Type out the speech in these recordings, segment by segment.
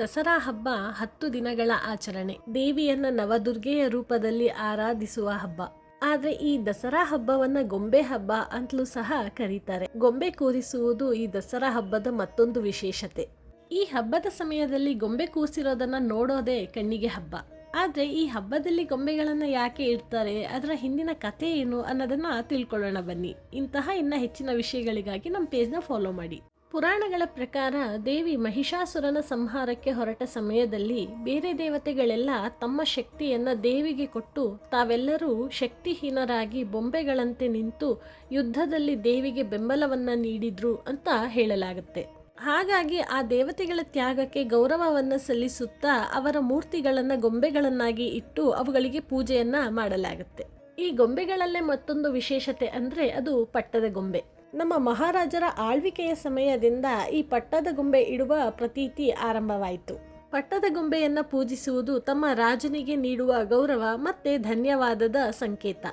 ದಸರಾ ಹಬ್ಬ ಹತ್ತು ದಿನಗಳ ಆಚರಣೆ. ದೇವಿಯನ್ನ ನವದುರ್ಗೆಯ ರೂಪದಲ್ಲಿ ಆರಾಧಿಸುವ ಹಬ್ಬ. ಆದ್ರೆ ಈ ದಸರಾ ಹಬ್ಬವನ್ನ ಗೊಂಬೆ ಹಬ್ಬ ಅಂತಲೂ ಸಹ ಕರೀತಾರೆ. ಗೊಂಬೆ ಕೂರಿಸುವುದು ಈ ದಸರಾ ಹಬ್ಬದ ಮತ್ತೊಂದು ವಿಶೇಷತೆ. ಈ ಹಬ್ಬದ ಸಮಯದಲ್ಲಿ ಗೊಂಬೆ ಕೂರಿಸಿರೋದನ್ನ ನೋಡೋದೇ ಕಣ್ಣಿಗೆ ಹಬ್ಬ. ಆದ್ರೆ ಈ ಹಬ್ಬದಲ್ಲಿ ಗೊಂಬೆಗಳನ್ನ ಯಾಕೆ ಇಡ್ತಾರೆ, ಅದರ ಹಿಂದಿನ ಕಥೆ ಏನು ಅನ್ನೋದನ್ನ ತಿಳ್ಕೊಳ್ಳೋಣ ಬನ್ನಿ. ಇಂತಹ ಇನ್ನ ಹೆಚ್ಚಿನ ವಿಷಯಗಳಿಗಾಗಿ ನಮ್ಮ ಪೇಜ್ನ ಫಾಲೋ ಮಾಡಿ. ಪುರಾಣಗಳ ಪ್ರಕಾರ ದೇವಿ ಮಹಿಷಾಸುರನ ಸಂಹಾರಕ್ಕೆ ಹೊರಟ ಸಮಯದಲ್ಲಿ ಬೇರೆ ದೇವತೆಗಳೆಲ್ಲ ತಮ್ಮ ಶಕ್ತಿಯನ್ನ ದೇವಿಗೆ ಕೊಟ್ಟು ತಾವೆಲ್ಲರೂ ಶಕ್ತಿಹೀನರಾಗಿ ಬೊಂಬೆಗಳಂತೆ ನಿಂತು ಯುದ್ಧದಲ್ಲಿ ದೇವಿಗೆ ಬೆಂಬಲವನ್ನ ನೀಡಿದ್ರು ಅಂತ ಹೇಳಲಾಗುತ್ತೆ. ಹಾಗಾಗಿ ಆ ದೇವತೆಗಳ ತ್ಯಾಗಕ್ಕೆ ಗೌರವವನ್ನು ಸಲ್ಲಿಸುತ್ತಾ ಅವರ ಮೂರ್ತಿಗಳನ್ನು ಗೊಂಬೆಗಳನ್ನಾಗಿ ಇಟ್ಟು ಅವುಗಳಿಗೆ ಪೂಜೆಯನ್ನ ಮಾಡಲಾಗುತ್ತೆ. ಈ ಗೊಂಬೆಗಳಲ್ಲೇ ಮತ್ತೊಂದು ವಿಶೇಷತೆ ಅಂದರೆ ಅದು ಪಟ್ಟದ ಗೊಂಬೆ. ನಮ್ಮ ಮಹಾರಾಜರ ಆಳ್ವಿಕೆಯ ಸಮಯದಿಂದ ಈ ಪಟ್ಟದ ಗೊಂಬೆ ಇಡುವ ಪ್ರತೀತಿ ಆರಂಭವಾಯಿತು. ಪಟ್ಟದ ಗೊಂಬೆಯನ್ನ ಪೂಜಿಸುವುದು ತಮ್ಮ ರಾಜನಿಗೆ ನೀಡುವ ಗೌರವ ಮತ್ತೆ ಧನ್ಯವಾದದ ಸಂಕೇತ.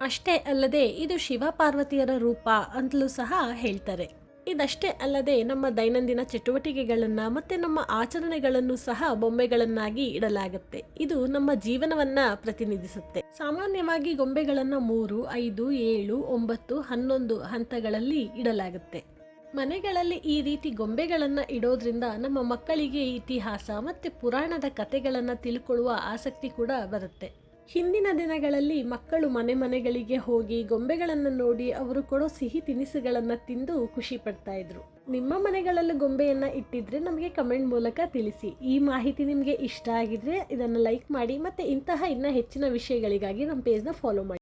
ಅಷ್ಟೇ ಅಲ್ಲದೆ ಇದು ಶಿವ ಪಾರ್ವತಿಯರ ರೂಪ ಅಂತಲೂ ಸಹ ಹೇಳ್ತಾರೆ. ಇದಷ್ಟೇ ಅಲ್ಲದೆ ನಮ್ಮ ದೈನಂದಿನ ಚಟುವಟಿಕೆಗಳನ್ನು ಮತ್ತೆ ನಮ್ಮ ಆಚರಣೆಗಳನ್ನು ಸಹ ಬೊಂಬೆಗಳನ್ನಾಗಿ ಇಡಲಾಗುತ್ತೆ. ಇದು ನಮ್ಮ ಜೀವನವನ್ನ ಪ್ರತಿನಿಧಿಸುತ್ತೆ. ಸಾಮಾನ್ಯವಾಗಿ ಗೊಂಬೆಗಳನ್ನು ಮೂರು, ಐದು, ಏಳು, ಒಂಬತ್ತು, ಹನ್ನೊಂದು ಹಂತಗಳಲ್ಲಿ ಇಡಲಾಗುತ್ತೆ. ಮನೆಗಳಲ್ಲಿ ಈ ರೀತಿ ಗೊಂಬೆಗಳನ್ನು ಇಡೋದ್ರಿಂದ ನಮ್ಮ ಮಕ್ಕಳಿಗೆ ಇತಿಹಾಸ ಮತ್ತು ಪುರಾಣದ ಕಥೆಗಳನ್ನು ತಿಳ್ಕೊಳ್ಳುವ ಆಸಕ್ತಿ ಕೂಡ ಬರುತ್ತೆ. ಹಿಂದಿನ ದಿನಗಳಲ್ಲಿ ಮಕ್ಕಳು ಮನೆ ಮನೆಗಳಿಗೆ ಹೋಗಿ ಗೊಂಬೆಗಳನ್ನು ನೋಡಿ ಅವರು ಕೊಡೋ ಸಿಹಿ ತಿನಿಸುಗಳನ್ನು ತಿಂದು ಖುಷಿ ಪಡ್ತಾ ಇದ್ರು. ನಿಮ್ಮ ಮನೆಗಳಲ್ಲೂ ಗೊಂಬೆಯನ್ನು ಇಟ್ಟಿದ್ರೆ ನಮಗೆ ಕಮೆಂಟ್ ಮೂಲಕ ತಿಳಿಸಿ. ಈ ಮಾಹಿತಿ ನಿಮಗೆ ಇಷ್ಟ ಆಗಿದ್ರೆ ಇದನ್ನು ಲೈಕ್ ಮಾಡಿ ಮತ್ತೆ ಇಂತಹ ಇನ್ನೂ ಹೆಚ್ಚಿನ ವಿಷಯಗಳಿಗಾಗಿ ನಮ್ಮ ಪೇಜ್ನ ಫಾಲೋ ಮಾಡಿ.